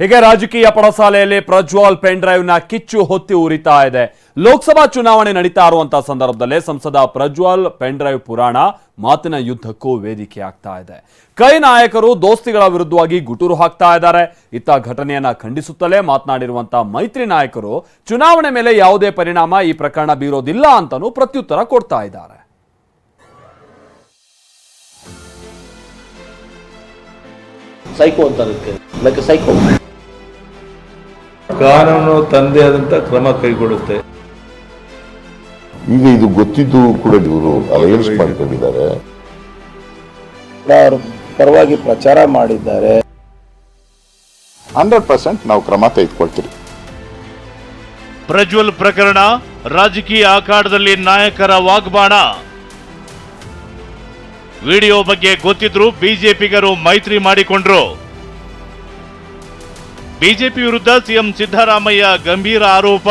ಹೀಗೆ ರಾಜಕೀಯ ಪಡಸಾಲೆಯಲ್ಲಿ ಪ್ರಜ್ವಲ್ ಪೆನ್ ಡ್ರೈವ್ನ ಕಿಚ್ಚು ಹೊತ್ತಿ ಉರಿತಾ ಇದೆ. ಲೋಕಸಭಾ ಚುನಾವಣೆ ನಡೀತಾ ಇರುವಂತಹ ಸಂದರ್ಭದಲ್ಲೇ ಸಂಸದ ಪ್ರಜ್ವಲ್ ಪೆನ್ ಡ್ರೈವ್ ಪುರಾಣ ಮಾತಿನ ಯುದ್ಧಕ್ಕೂ ವೇದಿಕೆ ಆಗ್ತಾ ಇದೆ. ಕೈ ನಾಯಕರು ದೋಸ್ತಿಗಳ ವಿರುದ್ಧವಾಗಿ ಗುಟುರು ಹಾಕ್ತಾ ಇದ್ದಾರೆ. ಇತ್ತ ಘಟನೆಯನ್ನ ಖಂಡಿಸುತ್ತಲೇ ಮಾತನಾಡಿರುವಂತಹ ಮೈತ್ರಿ ನಾಯಕರು, ಚುನಾವಣೆ ಮೇಲೆ ಯಾವುದೇ ಪರಿಣಾಮ ಈ ಪ್ರಕರಣ ಬೀರೋದಿಲ್ಲ ಅಂತಲೂ ಪ್ರತ್ಯುತ್ತರ ಕೊಡ್ತಾ ಇದ್ದಾರೆ. ಸೈಕೋ ಅಂತ ಅದಕ್ಕೆ ಲೈಕ್ ಸೈಕೋ ಕಾನೂನು ತಂದೆ ಆದಂತ ಕ್ರಮ ಕೈಗೊಳ್ಳುತ್ತೆ. ಈಗ ಇದು ಗೊತ್ತಿದ್ದು ಕೂಡ ಇವರು ಅಲಯನ್ಸ್ ಮಾಡ್ಕೊಂಡಿದ್ದಾರೆ. ಅವರ ಪರವಾಗಿ ಪ್ರಚಾರ ಮಾಡಿದ್ದಾರೆ. ಹಂಡ್ರೆಡ್ ಪರ್ಸೆಂಟ್ ನಾವು ಕ್ರಮ ತೆಗೆದುಕೊಳ್ತೀವಿ. ಪ್ರಜ್ವಲ್ ಪ್ರಕರಣ ರಾಜಕೀಯ ಆಕಾಡದಲ್ಲಿ ನಾಯಕರ ವಾಗ್ಬಾಣ. ವಿಡಿಯೋ ಬಗ್ಗೆ ಗೊತ್ತಿದ್ರು ಬಿಜೆಪಿಗರು ಮೈತ್ರಿ ಮಾಡಿಕೊಂಡ್ರು. ಬಿಜೆಪಿ ವಿರುದ್ಧ ಸಿಎಂ ಸಿದ್ದರಾಮಯ್ಯ ಗಂಭೀರ ಆರೋಪ.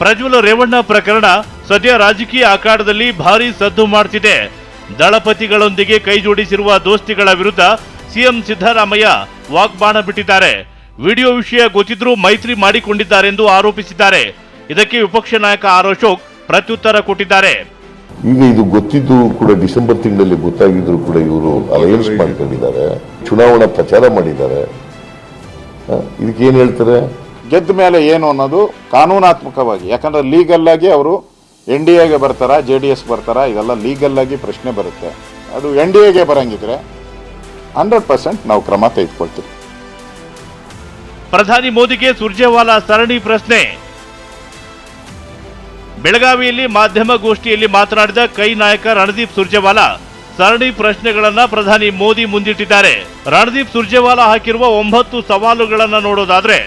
ಪ್ರಜ್ವಲ ರೇವಣ್ಣ ಪ್ರಕರಣ ಸದ್ಯ ರಾಜಕೀಯ ಅಖಾಡದಲ್ಲಿ ಭಾರಿ ಸದ್ದು ಮಾಡ್ತಿದೆ. ದಳಪತಿಗಳೊಂದಿಗೆ ಕೈಜೋಡಿಸಿರುವ ದೋಸ್ತಿಗಳ ವಿರುದ್ಧ ಸಿಎಂ ಸಿದ್ದರಾಮಯ್ಯ ವಾಗ್ಬಾಣ ಬಿಟ್ಟಿದ್ದಾರೆ. ವಿಡಿಯೋ ವಿಷಯ ಗೊತ್ತಿದ್ರೂ ಮೈತ್ರಿ ಮಾಡಿಕೊಂಡಿದ್ದಾರೆಂದು ಆರೋಪಿಸಿದ್ದಾರೆ. ಇದಕ್ಕೆ ವಿಪಕ್ಷ ನಾಯಕ ಆರ್ ಅಶೋಕ್ ಪ್ರತ್ಯುತ್ತರ ಕೊಟ್ಟಿದ್ದಾರೆ. ಈಗ ಇದು ಗೊತ್ತಿದ್ದು ಕೂಡ ಡಿಸೆಂಬರ್ ತಿಂಗಳಲ್ಲಿ ಗೊತ್ತಾಗಿದ್ರು ಕೂಡ ಇವರು ಅಲಯನ್ಸ್ ಮಾಡ್ಕೊಂಡಿದ್ದಾರೆ ಚುನಾವಣಾ ಪ್ರಚಾರ ಮಾಡಿದ್ದಾರೆ? ಇದಕ್ಕೆ ಏನ್ ಹೇಳ್ತಾರೆ? ಗೆದ್ದ ಮೇಲೆ ಏನು ಅನ್ನೋದು ಕಾನೂನಾತ್ಮಕವಾಗಿ ಯಾಕಂದ್ರೆ ಲೀಗಲ್ ಆಗಿ ಅವರು ಎನ್ ಡಿ ಎಗೆ ಬರ್ತಾರಾ ಜೆ ಡಿ ಎಸ್ ಬರ್ತಾರಾ ಇದೆಲ್ಲ ಲೀಗಲ್ ಆಗಿ ಪ್ರಶ್ನೆ ಬರುತ್ತೆ. ಅದು ಎನ್ ಡಿ ಎಗೆ ಬರಂಗಿದ್ರೆ ಹಂಡ್ರೆಡ್ ಪರ್ಸೆಂಟ್ ನಾವು ಕ್ರಮ ತೆಗೆದುಕೊಳ್ತೀವಿ. ಪ್ರಧಾನಿ ಮೋದಿಗೆ ಸುರ್ಜೇವಾಲಾ ಸರಣಿ ಪ್ರಶ್ನೆ. ಬೆಳಗಾವಿಯಲ್ಲಿ ಮಾಧ್ಯಮ ಗೋಷ್ಠಿಯಲ್ಲಿ ಮಾತನಾಡಿದ ಕೈ ನಾಯಕ ರಣದೀಪ್ ಸುರ್ಜೇವಾಲಾ, ಸರಣಿ ಪ್ರಶ್ನೆಗಳನ್ನ ಪ್ರಧಾನಿ ಮೋದಿ ಮುಂದಿಟ್ಟಿದ್ದಾರೆ. ರಣದೀಪ್ ಸುರ್ಜೇವಾಲಾ ಹಾಕಿರುವ ಒಂಬತ್ತು ಸವಾಲುಗಳನ್ನು ನೋಡೋದಾದ್ರೆ,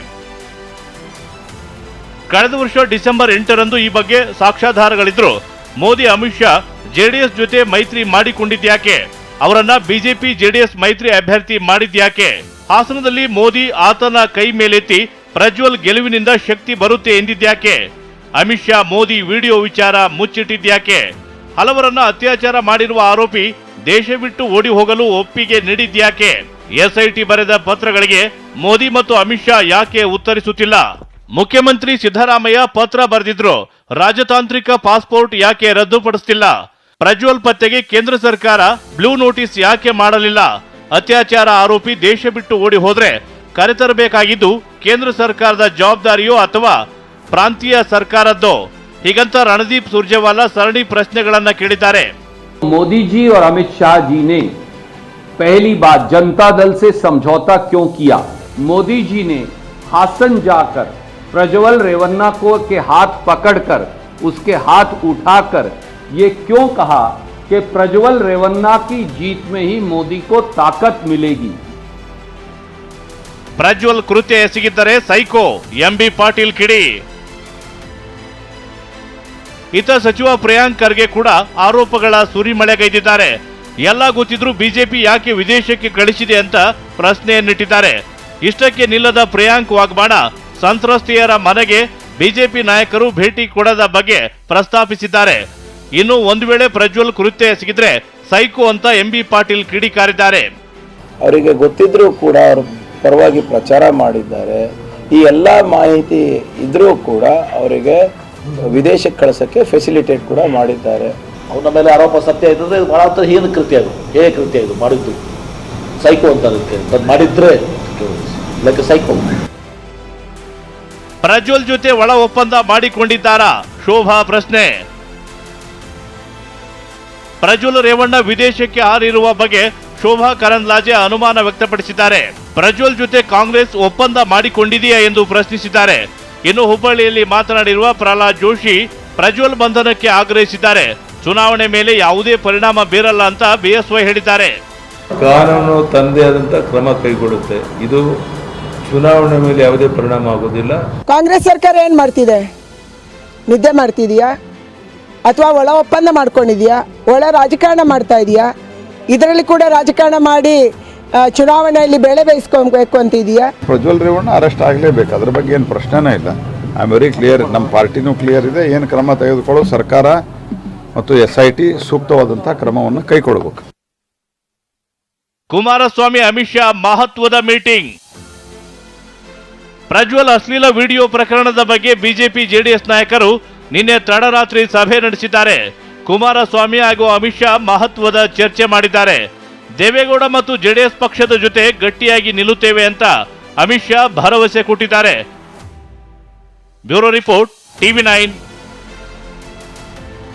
ಕಳೆದ ವರ್ಷ ಡಿಸೆಂಬರ್ ಎಂಟರಂದು ಈ ಬಗ್ಗೆ ಸಾಕ್ಷ್ಯಾಧಾರಗಳಿದ್ರು. ಮೋದಿ, ಅಮಿತ್ ಶಾ, ಜೆಡಿಎಸ್ ಜೊತೆ ಮೈತ್ರಿ ಮಾಡಿಕೊಂಡಿದ್ಯಾಕೆ ಅವರನ್ನ ಬಿಜೆಪಿ, ಜೆಡಿಎಸ್ ಮೈತ್ರಿ ಅಭ್ಯರ್ಥಿ ಮಾಡಿದ್ಯಾಕೆ ಹಾಸನದಲ್ಲಿ ಮೋದಿ ಆತನ ಕೈ ಮೇಲೆತ್ತಿ ಪ್ರಜ್ವಲ್ ಗೆಲುವಿನಿಂದ ಶಕ್ತಿ ಬರುತ್ತೆ ಎಂದಿದ್ಯಾಕೆ ಅಮಿತ್ ಶಾ ಮೋದಿ ವಿಡಿಯೋ ವಿಚಾರ ಮುಚ್ಚಿಟ್ಟಿದ್ಯಾಕೆ? ಹಲವರನ್ನ ಅತ್ಯಾಚಾರ ಮಾಡಿರುವ ಆರೋಪಿ ದೇಶ ಬಿಟ್ಟು ಓಡಿ ಹೋಗಲು ಒಪ್ಪಿಗೆ ನೀಡಿದ್ಯಾಕೆ? ಎಸ್ಐಟಿ ಬರೆದ ಪತ್ರಗಳಿಗೆ ಮೋದಿ ಮತ್ತು ಅಮಿತ್ ಶಾ ಯಾಕೆ ಉತ್ತರಿಸುತ್ತಿಲ್ಲ? ಮುಖ್ಯಮಂತ್ರಿ ಸಿದ್ದರಾಮಯ್ಯ ಪತ್ರ ಬರೆದಿದ್ರು, ರಾಜತಾಂತ್ರಿಕ ಪಾಸ್ಪೋರ್ಟ್ ಯಾಕೆ ರದ್ದುಪಡಿಸ್ತಿಲ್ಲ? ಪ್ರಜ್ವಲ್ ಪತ್ತೆಗೆ ಕೇಂದ್ರ ಸರ್ಕಾರ ಬ್ಲೂ ನೋಟಿಸ್ ಯಾಕೆ ಮಾಡಲಿಲ್ಲ? ಅತ್ಯಾಚಾರ ಆರೋಪಿ ದೇಶ ಬಿಟ್ಟು ಓಡಿ ಹೋದ್ರೆ ಕರೆತರಬೇಕಾಗಿದ್ದು ಕೇಂದ್ರ ಸರ್ಕಾರದ ಜವಾಬ್ದಾರಿಯೋ ಅಥವಾ ಪ್ರಾಂತೀಯ ಸರ್ಕಾರದ್ದೋ ಹೀಗಂತ ರಣದೀಪ್ ಸುರ್ಜೇವಾಲಾ ಸರಣಿ ಪ್ರಶ್ನೆಗಳನ್ನ ಕೇಳಿದ್ದಾರೆ मोदी जी और अमित शाह जी ने पहली बात जनता दल से समझौता क्यों किया मोदी जी ने हासन जाकर प्रज्वल रेवन्ना को के हाथ पकड़कर उसके हाथ उठाकर ये क्यों कहा कि प्रज्वल रेवन्ना की जीत में ही मोदी को ताकत मिलेगी ಪ್ರಜ್ವಲ್ ಕೃತ್ಯ ಎಸಗಿದ್ದರೆ ಸೈಕೋ ಎಂಬಿ ಪಾಟೀಲ್ ಕಿಡಿ ಇತ ಸಚಿವ ಪ್ರಿಯಾಂಕ್ ಖರ್ಗೆ ಕೂಡ ಆರೋಪಗಳ ಸುರಿಮಳೆಗೈದಿದ್ದಾರೆ ಎಲ್ಲ ಗೊತ್ತಿದ್ರೂ ಬಿಜೆಪಿ ಯಾಕೆ ವಿದೇಶಕ್ಕೆ ಕಳಿಸಿದೆ ಅಂತ ಪ್ರಶ್ನೆಯನ್ನಿಟ್ಟಿದ್ದಾರೆ ಇಷ್ಟಕ್ಕೆ ನಿಲ್ಲದ ಪ್ರಿಯಾಂಕ್ ವಾಗ್ಬಾಣ, ಸಂತ್ರಸ್ತೆಯರ ಮನೆಗೆ ಬಿಜೆಪಿ ನಾಯಕರು ಭೇಟಿ ಕೊಡದ ಬಗ್ಗೆ ಪ್ರಸ್ತಾಪಿಸಿದ್ದಾರೆ. ಇನ್ನು ಒಂದು ವೇಳೆ ಪ್ರಜ್ವಲ್ ಕೃತ್ಯ ಎಸಗಿದ್ರೆ ಸೈಕೋ ಅಂತ ಎಂಬಿ ಪಾಟೀಲ್ ಕಿಡಿಕಾರಿದ್ದಾರೆ. ಅವರಿಗೆ ಗೊತ್ತಿದ್ರೂ ಕೂಡ ಅವರು ಪರವಾಗಿ ಪ್ರಚಾರ ಮಾಡಿದ್ದಾರೆ. ಈ ಎಲ್ಲ ಮಾಹಿತಿ ಇದ್ರೂ ಕೂಡ ಅವರಿಗೆ ವಿದೇಶಕ್ಕೆ ಕಳಿಸೋಕ್ಕೆ ಫೆಸಿಲಿಟೇಟ್ ಕೂಡ ಮಾಡಿದ್ದಾರೆ. ಅವನ ಮೇಲೆ ಆರೋಪ ಸತ್ಯ ಇದ್ದರೆ ಇದು ಬಹಳ ಹೊತ್ತು ಏನು ಕೃತ್ಯ ಅದು? ಹೇ ಕೃತ್ಯ ಇದು? ಮಾಡಿದ್ದು? ಸೈಕೋ ಅಂತ ಅದಕ್ಕೆ. ಅದು ಮಾಡಿದ್ರೆ ಲೈಕ್ ಸೈಕೋ ಪ್ರಜ್ವಲ್ ಜೊತೆ ಒಳ ಒಪ್ಪಂದ ಮಾಡಿಕೊಂಡಿದ್ದಾರಾ? ಶೋಭಾ ಪ್ರಶ್ನೆ. ಪ್ರಜ್ವಲ್ ರೇವಣ್ಣ ವಿದೇಶಕ್ಕೆ ಹಾರಿರುವ ಬಗ್ಗೆ ಶೋಭಾ ಕರಂದ್ಲಾಜೆ ಅನುಮಾನ ವ್ಯಕ್ತಪಡಿಸಿದ್ದಾರೆ. ಪ್ರಜ್ವಲ್ ಜೊತೆ ಕಾಂಗ್ರೆಸ್ ಒಪ್ಪಂದ ಮಾಡಿಕೊಂಡಿದೆಯಾ ಎಂದು ಪ್ರಶ್ನಿಸಿದ್ದಾರೆ. ಇನ್ನು ಹುಬ್ಬಳ್ಳಿಯಲ್ಲಿ ಮಾತನಾಡಿರುವ ಪ್ರಹ್ಲಾದ್ ಜೋಶಿ ಪ್ರಜ್ವಲ್ ಬಂಧನಕ್ಕೆ ಆಗ್ರಹಿಸಿದ್ದಾರೆ. ಚುನಾವಣೆ ಮೇಲೆ ಯಾವುದೇ ಪರಿಣಾಮ ಬೀರಲ್ಲ ಅಂತ ಬಿಎಸ್ವೈ ಹೇಳಿದ್ದಾರೆ. ಕಾನೂನು ತಂದೆ ಆದಂತ ಕ್ರಮ ಕೈಗೊಳ್ಳುತ್ತೆ. ಇದು ಚುನಾವಣೆ ಮೇಲೆ ಯಾವುದೇ ಪರಿಣಾಮ ಆಗೋದಿಲ್ಲ. ಕಾಂಗ್ರೆಸ್ ಸರ್ಕಾರ ಏನು ಮಾಡ್ತಿದೆ? ನಿದ್ದೆ ಮಾಡ್ತಿದೆಯಾ? ಅಥವಾ ಒಳ ಒಪ್ಪಂದ ಮಾಡ್ಕೊಂಡಿದ್ಯಾ? ಒಳ ರಾಜಕಾರಣ ಮಾಡ್ತಾ ಇದೀಯಾ? ಇದರಲ್ಲಿ ಕೂಡ ರಾಜಕಾರಣ ಮಾಡಿ ಚುನಾವಣೆಯಲ್ಲಿ ಬೆಳೆ ಬೇಯಿಸ್ಕೊಬೇಕು ಅಂತ ಇದೆಯಾ ಪ್ರಜ್ವಲ್ ರೇವಣ್ಣ ಅರೆಸ್ಟ್ ಆಗಲೇಬೇಕು. ಅದ್ರ ಬಗ್ಗೆ ಏನು ಪ್ರಶ್ನೆನೇ ಇಲ್ಲ. ಐ ಆಮ್ ವೆರಿ ಕ್ಲಿಯರ್ ನಮ್ಮ ಪಾರ್ಟಿನೂ ಕ್ಲಿಯರ್ ಇದೆ. ಏನು ಕ್ರಮ ತೆಗೆದುಕೊಳ್ಳೋ ಸರ್ಕಾರ ಮತ್ತು ಎಸ್ ಐ ಟಿ ಸೂಕ್ತವಾದಂಥ ಕ್ರಮವನ್ನು ಕೈಗೊಳ್ಳಬೇಕು ಕುಮಾರಸ್ವಾಮಿ ಅಮಿತ್ ಶಾ ಮಹತ್ವದ ಮೀಟಿಂಗ್. ಪ್ರಜ್ವಲ್ ಅಶ್ಲೀಲ ವಿಡಿಯೋ ಪ್ರಕರಣದ ಬಗ್ಗೆ ಬಿಜೆಪಿ ಜೆಡಿಎಸ್ ನಾಯಕರು ನಿನ್ನೆ ತಡರಾತ್ರಿ ಸಭೆ ನಡೆಸಿದ್ದಾರೆ. ಕುಮಾರಸ್ವಾಮಿ ಹಾಗೂ ಅಮಿತ್ ಶಾ ಮಹತ್ವದ ಚರ್ಚೆ ಮಾಡಿದ್ದಾರೆ. ದೇವೇಗೌಡ ಮತ್ತು ಜೆಡಿಎಸ್ ಪಕ್ಷದ ಜೊತೆ ಗಟ್ಟಿಯಾಗಿ ನಿಲ್ಲುತ್ತೇವೆ ಅಂತ ಅಮಿತ್ ಶಾ ಭರವಸೆ ಕೊಟ್ಟಿದ್ದಾರೆ. Bureau report, TV nine.